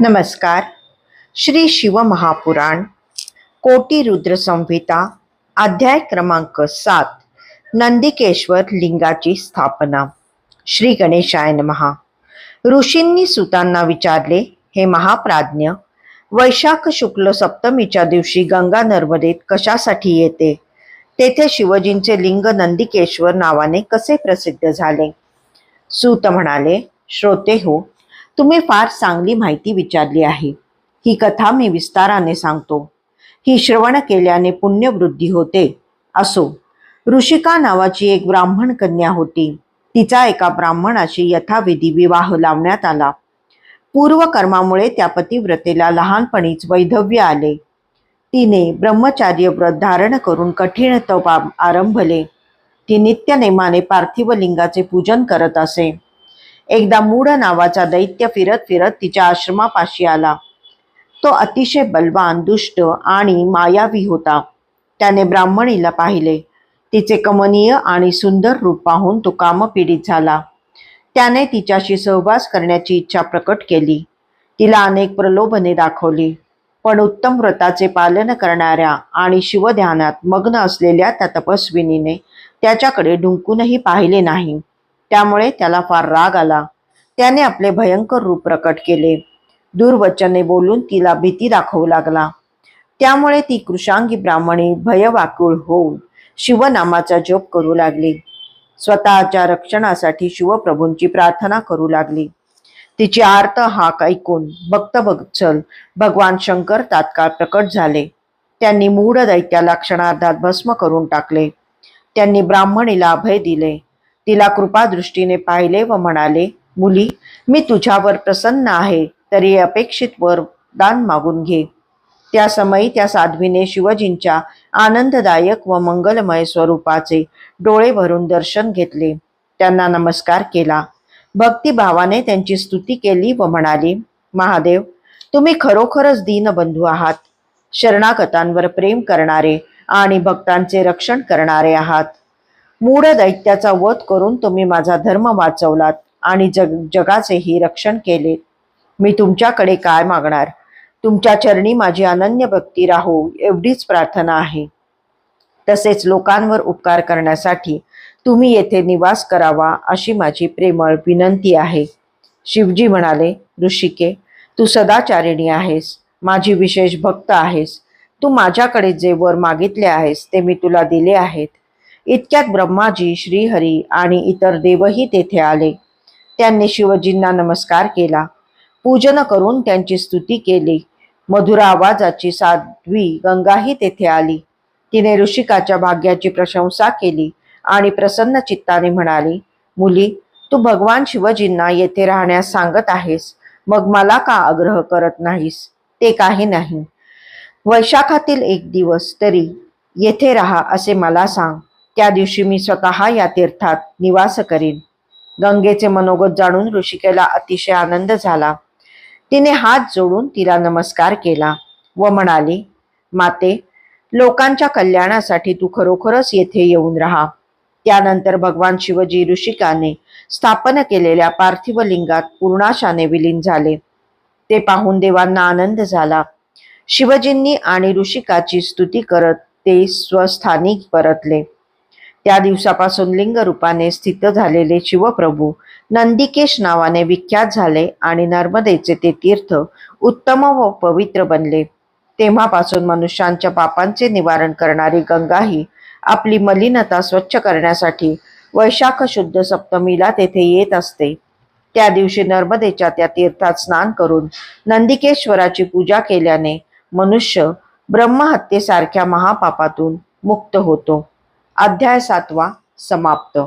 नमस्कार. श्री शिवमहापुराण कोटी रुद्र संहिता अध्याय क्रमांक सात नंदिकेश्वर लिंगाची स्थापना. श्री गणेशाय नमहा ऋषींनी सुतांना विचारले हे महाप्राज्ञ वैशाख शुक्ल सप्तमीच्या दिवशी गंगा नर्मदेत कशासाठी येते? तेथे शिवजींचे लिंग नंदिकेश्वर नावाने कसे प्रसिद्ध झाले? सूत म्हणाले श्रोते हो तुम्ही फार चांगली माहिती विचारली आहे. ही कथा मी विस्ताराने सांगतो. ही श्रवण केल्याने पुण्यवृद्धी होते. असो ऋषिका नावाची एक ब्राह्मण कन्या होती. तिचा एका ब्राह्मणाशी यथाविधी विवाह लावण्यात आला. पूर्वकर्मामुळे त्या पतिव्रतेला लहानपणीच वैधव्य आले. तिने ब्रह्मचार्य व्रत धारण करून कठीण तप आ- आरंभले. ती नित्यनेमाने पार्थिव लिंगाचे पूजन करत असे. एकदा मूढ नावाचा दैत्य फिरत फिरत तिच्या आश्रमापाशी आला. तो अतिशय बलवान दुष्ट आणि मायावी होता. त्याने ब्राह्मणीला पाहिले. तिचे कमनीय आणि सुंदर रूप पाहून तो कामपीडित झाला. त्याने तिच्याशी सहवास करण्याची इच्छा प्रकट केली. तिला अनेक प्रलोभने दाखवली. पण उत्तम व्रताचे पालन करणाऱ्या आणि शिवध्यानात मग्न असलेल्या त्या तपस्विनीने त्याच्याकडे डुंकूनही पाहिले नाही. त्यामुळे त्याला फार राग आला. त्याने आपले भयंकर रूप प्रकट केले. दुर्वचने बोलून तिला भीती दाखवू लागला. त्यामुळे ती कृशांगी ब्राह्मणी भयवाकुळ होऊन शिवनामाचा जप करू लागली. स्वतःच्या रक्षणासाठी शिवप्रभूंची प्रार्थना करू लागली. तिची आर्त हाक ऐकून भक्त बत्सल भगवान शंकर तात्काळ प्रकट झाले. त्यांनी मूढ दैत्याला क्षणार्धात भस्म करून टाकले. त्यांनी ब्राह्मणीला अभय दिले. तिला कृपादृष्टीने पाहिले व म्हणाले मुली मी तुझ्यावर प्रसन्न आहे तरी अपेक्षित वर दान मागून घे. त्या समयी त्या साध्वीने शिवजींच्या आनंददायक व मंगलमय स्वरूपाचे डोळे भरून दर्शन घेतले. त्यांना नमस्कार केला. भक्तिभावाने त्यांची स्तुती केली व म्हणाली महादेव तुम्ही खरोखरच दीनबंधू आहात. शरणागतांवर प्रेम करणारे आणि भक्तांचे रक्षण करणारे आहात. मूढ दैत्याचा वध करून तुम्ही माझा धर्म वाचवलात आणि जग जगाचेही रक्षण केले. मी तुमच्याकडे काय मागणार? तुमच्या चरणी माझी अनन्य भक्ती राहो एवढीच प्रार्थना आहे. तसेच लोकांवर उपकार करण्यासाठी तुम्ही येथे निवास करावा अशी माझी प्रेमळ विनंती आहे. शिवजी म्हणाले ऋषिके तू सदाचारिणी आहेस माझी विशेष भक्त आहेस. तू माझ्याकडे जे वर मागितले आहेस ते मी तुला दिले आहेत. इतक्यात ब्रह्माजी श्रीहरी आणि इतर देवही तेथे आले. त्यांनी शिवजींना नमस्कार केला. पूजन करून त्यांची स्तुती केली. मधुर आवाजाची साध्वी गंगाही तेथे आली. तिने ऋषिकाच्या भाग्याची प्रशंसा केली आणि प्रसन्न चित्ताने म्हणाली मुली तू भगवान शिवजींना येथे राहण्यास सांगत आहेस. मग मला का आग्रह करत नाहीस? ते काही नाही. वैशाखातील एक दिवस तरी येथे राहा असे मला सांग. त्या दिवशी मी स्वतः या तीर्थात निवास करीन. गंगेचे मनोगत जाणून ऋषिकेला अतिशय आनंद झाला. तिने हात जोडून तिला नमस्कार केला व म्हणाली माते लोकांच्या कल्याणासाठी तू खरोखरच येथे येऊन राहा. त्यानंतर भगवान शिवजी ऋषिकाने स्थापन केलेल्या पार्थिव लिंगात पूर्णाशाने विलीन झाले. ते पाहून देवांना आनंद झाला. शिवजींनी आणि ऋषिकाची स्तुती करत ते स्वस्थानी परतले. त्या दिवसापासून लिंग रूपाने स्थित झालेले शिवप्रभू नंदिकेश नावाने विख्यात झाले आणि नर्मदेचे ते तीर्थ उत्तम व पवित्र बनले. तेव्हापासून मनुष्यांच्या पापांचे निवारण करणारी गंगाही आपली मलिनता स्वच्छ करण्यासाठी वैशाख शुद्ध सप्तमीला तेथे येत असते. त्या दिवशी नर्मदेच्या त्या तीर्थात स्नान करून नंदिकेश्वराची पूजा केल्याने मनुष्य ब्रह्महत्येसारख्या महापापातून मुक्त होतो. अध्याय सातवा समाप्त.